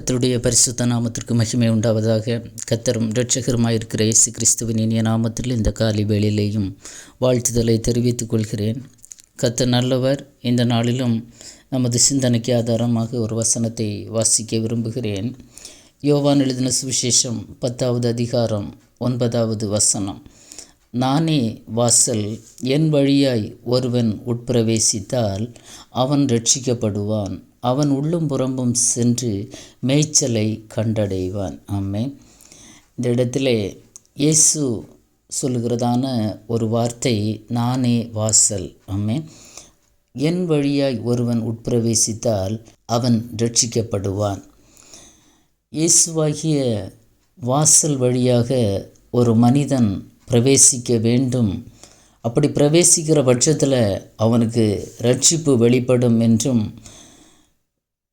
கத்தருடைய பரிசுத்த நாமத்திற்கு மகிமை உண்டாவதாக கத்தரும் இரட்சகருமாயிருக்கிற இயேசு கிறிஸ்துவின் இனிய நாமத்தில் இந்த காலை வேளையிலேயும் வாழ்த்துதலை தெரிவித்துக் கொள்கிறேன். கத்தர் நல்லவர். இந்த நாளிலும் நமது சிந்தனைக்கு ஆதாரமாக ஒரு வசனத்தை வாசிக்க விரும்புகிறேன். யோவான் எழுதின சுவிசேஷம் பத்தாவது அதிகாரம் ஒன்பதாவது வசனம். நானே வாசல் என் வழியாய் ஒருவன் உட்பிரவேசித்தால் அவன் ரட்சிக்கப்படுவான் அவன் உள்ளும் புறம்பும் சென்று மேய்ச்சலை கண்டடைவான். ஆமே இந்த இடத்திலே இயேசு சொல்லுகிறதான ஒரு வார்த்தை நானே வாசல். ஆமே என் வழியாய் ஒருவன் உட்பிரவேசித்தால் அவன் ரட்சிக்கப்படுவான் இயேசுவாகிய வாசல் வழியாக ஒரு மனிதன் பிரவேசிக்க வேண்டும். அப்படி பிரவேசிக்கிற பட்சத்தில் அவனுக்கு ரட்சிப்பு வெளிப்படும் என்றும்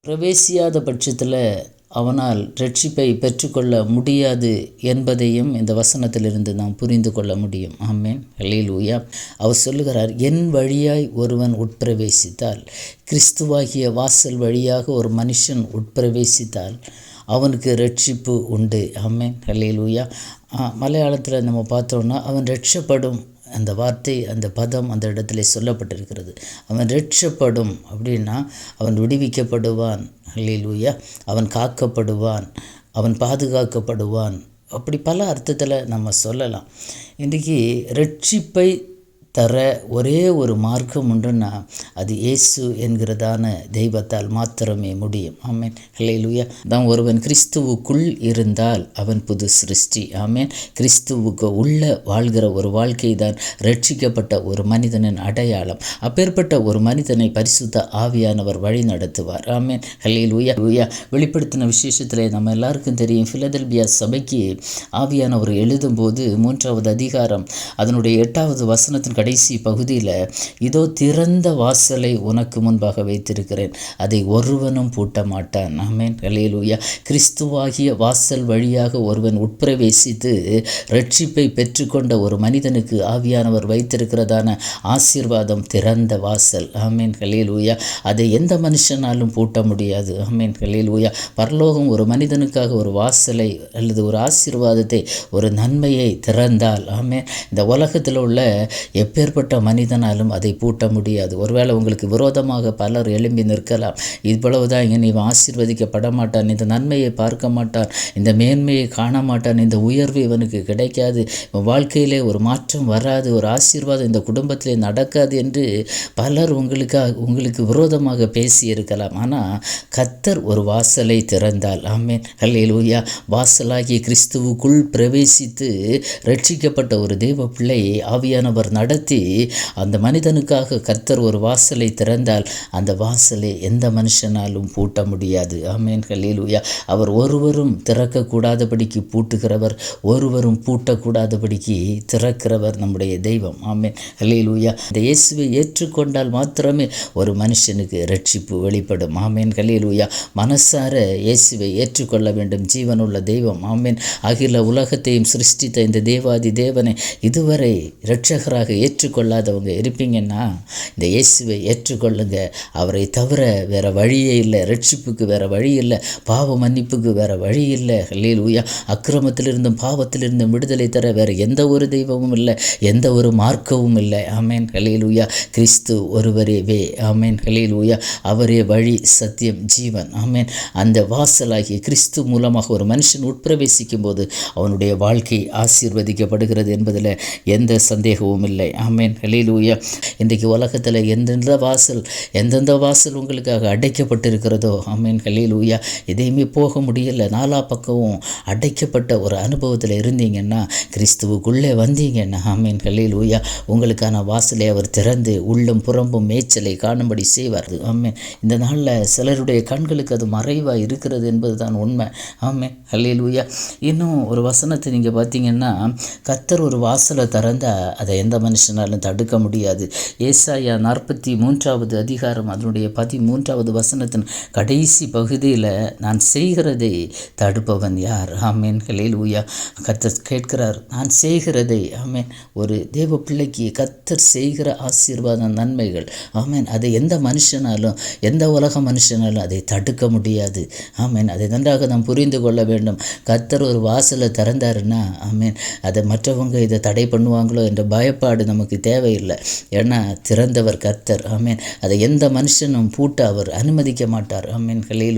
பிரவேசியாத பட்சத்தில் அவனால் ரட்சிப்பை பெற்றுக்கொள்ள முடியாது என்பதையும் இந்த வசனத்திலிருந்து நாம் புரிந்து கொள்ள முடியும். ஆமேன். ஊயா அவர் சொல்லுகிறார் என் வழியாய் ஒருவன் உட்பிரவேசித்தால் கிறிஸ்துவாகிய வாசல் வழியாக ஒரு மனுஷன் உட்பிரவேசித்தால் அவனுக்கு ரட்சிப்பு உண்டு. ஆமேன். ஊயா மலையாளத்தில் நம்ம பார்த்தோன்னா அவன் ரட்சப்படும் அந்த வார்த்தை அந்த பதம் அந்த இடத்துல சொல்லப்பட்டிருக்கிறது. அவன் ரட்சப்படும் அப்படின்னா அவன் விடுவிக்கப்படுவான். லூயா அவன் காக்கப்படுவான். அவன் பாதுகாக்கப்படுவான். அப்படி பல அர்த்தத்தில் நம்ம சொல்லலாம். இன்றைக்கி ரட்சிப்பை தர ஒரே ஒரு மார்க்கம் உண்டுன்னா அது இயேசு என்கிறதான தெய்வத்தால் மாத்திரமே முடியும். ஆமேன். ஹலேலுயா தான் ஒருவன் கிறிஸ்துவுக்குள் இருந்தால் அவன் புது சிருஷ்டி. ஆமேன். கிறிஸ்துவுக்கு உள்ள வாழ்கிற ஒரு வாழ்க்கை தான் ரட்சிக்கப்பட்ட ஒரு மனிதனின் அடையாளம். அப்பேற்பட்ட ஒரு மனிதனை பரிசுத்த ஆவியானவர் வழி நடத்துவார். ஆமேன். ஹல்லையில் உயா வெளிப்படுத்தின விசேஷத்தில் நம்ம எல்லாருக்கும் தெரியும். ஃபிலதெல்பியா சபைக்கு ஆவியானவர் எழுதும்போது மூன்றாவது அதிகாரம் அதனுடைய எட்டாவது வசனத்தின் கடைசி பகுதியில் இதோ திறந்த வாசலை உனக்கு முன்பாக வைத்திருக்கிறேன். அதை ஒருவனும் பூட்ட மாட்டான். ஆமேன். கலையிலூயா கிறிஸ்துவாகிய வாசல் வழியாக ஒருவன் உட்பிரவேசித்து ரட்சிப்பை பெற்றுக்கொண்ட ஒரு மனிதனுக்கு ஆவியானவர் வைத்திருக்கிறதான ஆசீர்வாதம் திறந்த வாசல். ஆமேன். கலையிலூயா அதை எந்த மனுஷனாலும் பூட்ட முடியாது. ஆமேன். கலையிலூயா பரலோகம் ஒரு மனிதனுக்காக ஒரு வாசலை அல்லது ஒரு ஆசீர்வாதத்தை ஒரு நன்மையை திறந்தால் ஆமேன். இந்த உலகத்தில் உள்ள எப்பேற்பட்ட மனிதனாலும் அதை பூட்ட முடியாது. ஒருவேளை உங்களுக்கு விரோதமாக பலர் எழும்பி நிற்கலாம். இவ்வளவுதான். இங்கே நீ ஆசீர்வதிக்கப்பட மாட்டான். இந்த நன்மையை பார்க்க மாட்டான். இந்த மேன்மையை காண மாட்டான். இந்த உயர்வு இவனுக்கு கிடைக்காது. வாழ்க்கையிலே ஒரு மாற்றம் வராது. ஒரு ஆசீர்வாதம் இந்த குடும்பத்திலே நடக்காது என்று பலர் உங்களுக்காக உங்களுக்கு விரோதமாக பேசி இருக்கலாம். ஆனால் கத்தர் ஒரு வாசலை திறந்தால். ஆமேன். அல்லையிலூயா வாசலாகிய கிறிஸ்துவுக்குள் பிரவேசித்து ரட்சிக்கப்பட்ட ஒரு தெய்வ பிள்ளை ஆவியானவர் நட நடத்தி அந்த மனிதனுக்காக கர்த்தர் ஒரு வாசலை திறந்தால் அந்த வாசலை எந்த மனுஷனாலும் பூட்ட முடியாது. ஆமேன். ஹலீலுயா அவர் ஒருவரும் திறக்கக்கூடாதபடிக்கு பூட்டுகிறவர் ஒருவரும் பூட்டக்கூடாதபடிக்கு திறக்கிறவர் நம்முடைய தெய்வம். ஆமேன். ஹலீலுயா இந்த இயேசுவை ஏற்றுக்கொண்டால் மாத்திரமே ஒரு மனுஷனுக்கு ரட்சிப்பு வெளிப்படும். ஆமேன். ஹலீலுயா மனசார இயேசுவை ஏற்றுக்கொள்ள வேண்டும். ஜீவனுள்ள தெய்வம். ஆமேன். அகில உலகத்தையும் சிருஷ்டித்த இந்த தேவாதி தேவனை இதுவரை இரட்சகராக ஏற்றுக்கொள்ளாதவங்க இருப்பீங்கன்னா இந்த இயேசுவை ஏற்றுக்கொள்ளுங்க. அவரை தவிர வேறு வழியே இல்லை. ரட்சிப்புக்கு வேறு வழி இல்லை. பாவ மன்னிப்புக்கு வேறு வழி இல்லை. ஹலீல் ஊயா அக்கிரமத்திலிருந்தும் பாவத்திலிருந்தும் விடுதலை தர வேறு எந்த ஒரு தெய்வமும் இல்லை. எந்த ஒரு மார்க்கமும் இல்லை. ஆமேன். ஹலீல் ஊயா கிறிஸ்து ஒருவரே வே ஆமேன். ஹலீல் ஊயா அவரே வழி சத்தியம் ஜீவன். ஆமேன். அந்த வாசலாகிய கிறிஸ்து மூலமாக ஒரு மனுஷன் உட்பிரவேசிக்கும் போது அவனுடைய வாழ்க்கை ஆசீர்வதிக்கப்படுகிறது என்பதில் எந்த சந்தேகமும் இல்லை. ஆமேன். ஹலீலூயா இன்றைக்கு உலகத்தில் எந்தெந்த வாசல் எந்தெந்த வாசல் உங்களுக்காக அடைக்கப்பட்டிருக்கிறதோ ஆமேன் ஹலீலூயா எதையுமே போக முடியல. நாலா பக்கமும் அடைக்கப்பட்ட ஒரு அனுபவத்தில் இருந்தீங்கன்னா கிறிஸ்துவுக்குள்ளே வந்தீங்கன்னா ஆமேன் ஹலீலூயா உங்களுக்கான வாசலை அவர் திறந்து உள்ளும் புறம்பும் மேய்ச்சலை காணும்படி செய்வார். ஆமேன். இந்த நாளில் சிலருடைய கண்களுக்கு அது மறைவாக இருக்கிறது என்பது தான் உண்மை. ஆமே ஹலீலூயா இன்னும் ஒரு வசனத்தை நீங்கள் பார்த்தீங்கன்னா கத்தர் ஒரு வாசலை திறந்தால் அதை எந்த மனுஷன் மனுஷனாலும் தடுக்க முடியாது. ஏசாயா நாற்பத்தி மூன்றாவது அதிகாரம் அதனுடைய பதிமூன்றாவது வசனத்தின் கடைசி பகுதியில் நான் செய்கிறதை தடுப்பவன் யார்? ஆமேன். கலையில் ஊயா கத்தர் கேட்கிறார் நான் செய்கிறதை. ஆமேன். ஒரு தேவ பிள்ளைக்கு கத்தர் செய்கிற ஆசீர்வாத நன்மைகள். ஆமேன். அதை எந்த மனுஷனாலும் எந்த உலக மனுஷனாலும் அதை தடுக்க முடியாது. ஆமேன். அதை நன்றாக நாம் புரிந்து கொள்ள வேண்டும். கத்தர் ஒரு வாசலை திறந்தாருன்னா ஆமேன். அதை மற்றவங்க இதை தடை பண்ணுவாங்களோ என்ற பயப்பாடு நமக்கு தேவையில்லை. ஏன்னா திறந்தவர் கர்த்தர். ஆமேன். அதை எந்த மனுஷனும் பூட்ட அவர் அனுமதிக்க மாட்டார். ஆமேன். கலையில்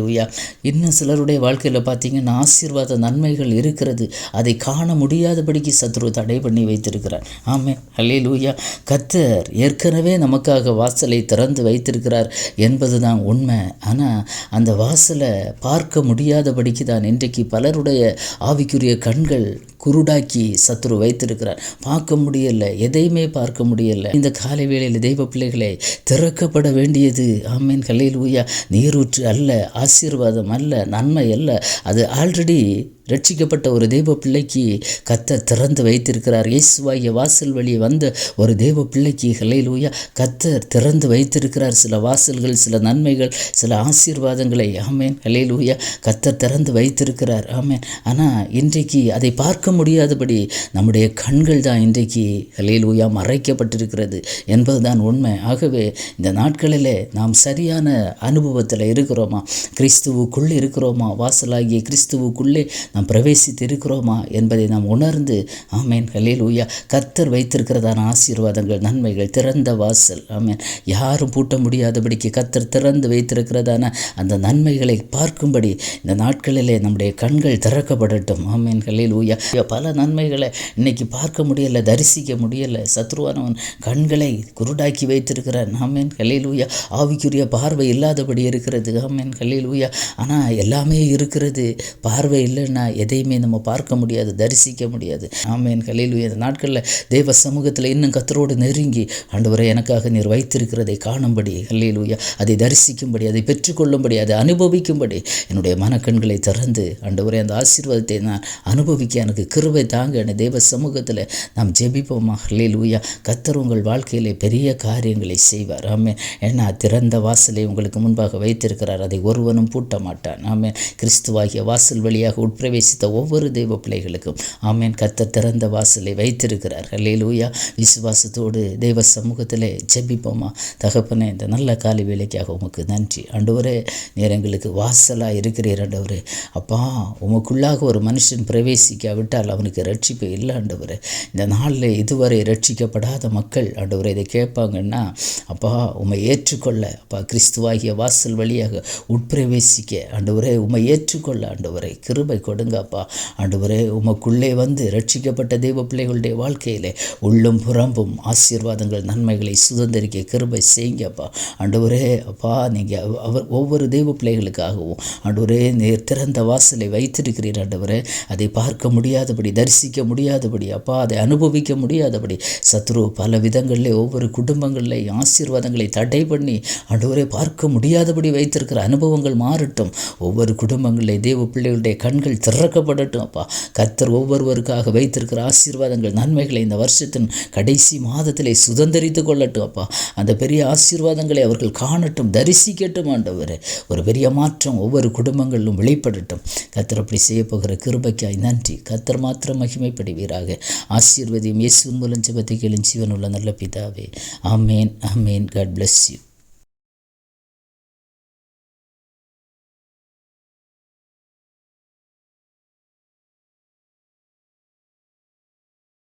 இன்னும் சிலருடைய வாழ்க்கையில் பார்த்தீங்கன்னா ஆசீர்வாத நன்மைகள் இருக்கிறது. அதை காண முடியாதபடிக்கு சத்ரு தடை பண்ணி வைத்திருக்கிறார். ஆமேன். ஹல்லேல் ஊயா கர்த்தர் ஏற்கனவே நமக்காக வாசலை திறந்து வைத்திருக்கிறார் என்பதுதான் உண்மை. ஆனால் அந்த வாசலை பார்க்க முடியாதபடிக்கு தான் இன்றைக்கு பலருடைய ஆவிக்குரிய கண்கள் குருடாக்கி சத்ரு வைத்திருக்கிறார். பார்க்க முடியல. எதையுமே பார்க்க முடியல. இந்த காலை வேளையில் தெய்வ பிள்ளைகளை திறக்கப்பட வேண்டியது. ஆமீன் கல்லையில் ஊயா நீரூற்று அல்ல ஆசீர்வாதம் அல்ல நன்மை அல்ல. அது ஆல்ரெடி ரட்சிக்கப்பட்ட ஒரு தெய்வ பிள்ளைக்கு கத்தர் திறந்து வைத்திருக்கிறார். இயேசுவாகிய வாசல் வழி வந்த ஒரு தெய்வ பிள்ளைக்கு ஹலையிலூயா கத்தர் திறந்து வைத்திருக்கிறார். சில வாசல்கள் சில நன்மைகள் சில ஆசீர்வாதங்களை. ஆமேன் ஹலையிலூயா கத்தர் திறந்து வைத்திருக்கிறார். ஆமேன். ஆனால் இன்றைக்கு அதை பார்க்க முடியாதபடி நம்முடைய கண்கள் தான் இன்றைக்கு ஹலையிலூயா மறைக்கப்பட்டிருக்கிறது என்பதுதான் உண்மை. ஆகவே இந்த நாட்களிலே நாம் சரியான அனுபவத்தில் இருக்கிறோமா? கிறிஸ்துவுக்குள்ளே இருக்கிறோமா? வாசலாகிய கிறிஸ்துவுக்குள்ளே நாம் பிரவேசித்து இருக்கிறோமா என்பதை நாம் உணர்ந்து ஆமேன் கல்லில் ஊயா கர்த்தர் வைத்திருக்கிறதான ஆசீர்வாதங்கள் நன்மைகள் திறந்த வாசல் ஆமேன். யாரும் பூட்ட முடியாதபடிக்கு கர்த்தர் திறந்து வைத்திருக்கிறதான அந்த நன்மைகளை பார்க்கும்படி இந்த நாட்களிலே நம்முடைய கண்கள் திறக்கப்படட்டும் ஆமேன் கலையில் ஊயா பல நன்மைகளை இன்னைக்கு பார்க்க முடியலை தரிசிக்க முடியலை சத்ருவானவன் கண்களை குருடாக்கி வைத்திருக்கிறான் ஆமேன் கலையில் ஊயா ஆவிக்குரிய பார்வை இல்லாதபடி இருக்கிறது ஆமேன் கலையில் ஊயா ஆனால் எல்லாமே இருக்கிறது பார்வை இல்லைன்னா எதையுமே நம்ம பார்க்க முடியாது தரிசிக்க முடியாது. ஆமேன் கலையில் இந்த நாட்களில் தேவ சமூகத்தில் இன்னும் கத்தரோடு நெருங்கி ஆண்டவரை எனக்காக நீர் வைத்திருக்கிறதை காணும்படி கல்லையிலூயா அதை தரிசிக்கும்படி அதை பெற்றுக்கொள்ளும்படி அதை அனுபவிக்கும்படி என்னுடைய மனக்கண்களை திறந்து ஆண்டவரை அந்த ஆசீர்வாதத்தை நான் அனுபவிக்க எனக்கு கிருவை தாங்க. என தேவ சமூகத்தில் நாம் ஜெபிப்போமா ஹல்லேலூயா கத்தர் உங்கள் வாழ்க்கையிலே பெரிய காரியங்களை செய்வார். ஆமே ஏன்னா திறந்த வாசலை உங்களுக்கு முன்பாக வைத்திருக்கிறார். அதை ஒருவனும் பூட்ட மாட்டான் ஆமே கிறிஸ்துவாகிய வாசல் வழியாக பிரவேசித்த ஒவ்வொரு தெய்வ பிள்ளைகளுக்கும் ஆமேன். கத்த திறந்த வாசலை வைத்திருக்கிறார். ஹல்லேலூயா விசுவாசத்தோடு தெய்வ சமூகத்திலே ஜெபிப்போமா? தகப்பனே இந்த நல்ல காலை வேலைக்காக உமக்கு நன்றி. ஆண்டவரே நீர் எங்களுக்கு வாசலாக இருக்கிறீர் ஆண்டவரே. அப்பா உமக்குள்ளாக ஒரு மனுஷன் பிரவேசிக்காவிட்டால் அவனுக்கு ரட்சிப்பு இல்லை ஆண்டவரே. இந்த நாளில் இதுவரை ரட்சிக்கப்படாத மக்கள் ஆண்டவரை இதை கேட்பாங்கன்னா அப்பா உம்மை ஏற்றுக்கொள்ள அப்பா கிறிஸ்துவாகிய வாசல் வழியாக உட்பிரவேசிக்க ஆண்டவரே உமை ஏற்றுக்கொள்ள ஆண்டவரை. கிருபை கொடுங்கப்பா ஆண்டவரே உமக்குள்ளே வந்து ரட்சிக்கப்பட்ட தெய்வ பிள்ளைகளுடைய வாழ்க்கையிலே உள்ளும் புறம்பும் ஆசீர்வாதங்கள் நன்மைகளை சுதந்திரிக்க கிருபை செய்யுங்கப்பா. ஆண்டவரே அப்பா நீங்கள் அவர் ஒவ்வொரு தெய்வ பிள்ளைகளுக்காகவும் ஆண்டவரே நேர் திறந்த வாசலை வைத்திருக்கிறீர் ஆண்டவரே. அதை பார்க்க முடியாதபடி தரிசிக்க முடியாதபடி அப்பா அதை அனுபவிக்க முடியாதபடி சத்ரு பல விதங்களிலே ஒவ்வொரு குடும்பங்களில் ஆசீர்வாதங்களை தடை பண்ணி ஆண்டவரே பார்க்க முடியாதபடி வைத்திருக்கிற அனுபவங்கள் மாறட்டும். ஒவ்வொரு குடும்பங்களில் தெய்வ பிள்ளைகளுடைய கண்கள் திறக்கப்படட்டும் அப்பா கர்த்தர் ஒவ்வொருவருக்காக வைத்திருக்கிற ஆசீர்வாதங்கள் நன்மைகளை இந்த வருஷத்தின் கடைசி மாதத்திலே சுதந்திரித்து கொள்ளட்டும் அப்பா அந்த பெரிய ஆசீர்வாதங்களை அவர்கள் காணட்டும் தரிசிக்கட்டும் ஆண்டவர். ஒரு பெரிய மாற்றம் ஒவ்வொரு குடும்பங்களிலும் வெளிப்படட்டும். கர்த்தர் அப்படி செய்ய போகிற கிருபைக்காய் நன்றி. கர்த்தர் மாத்திரம் மகிமைப்படுவீராக. ஆசீர்வதியும் இயேசு மூலம் ஜபத்தை கேளும் ஜீவனுள்ள நல்ல பிதாவே. ஆமேன் ஆமேன். God bless you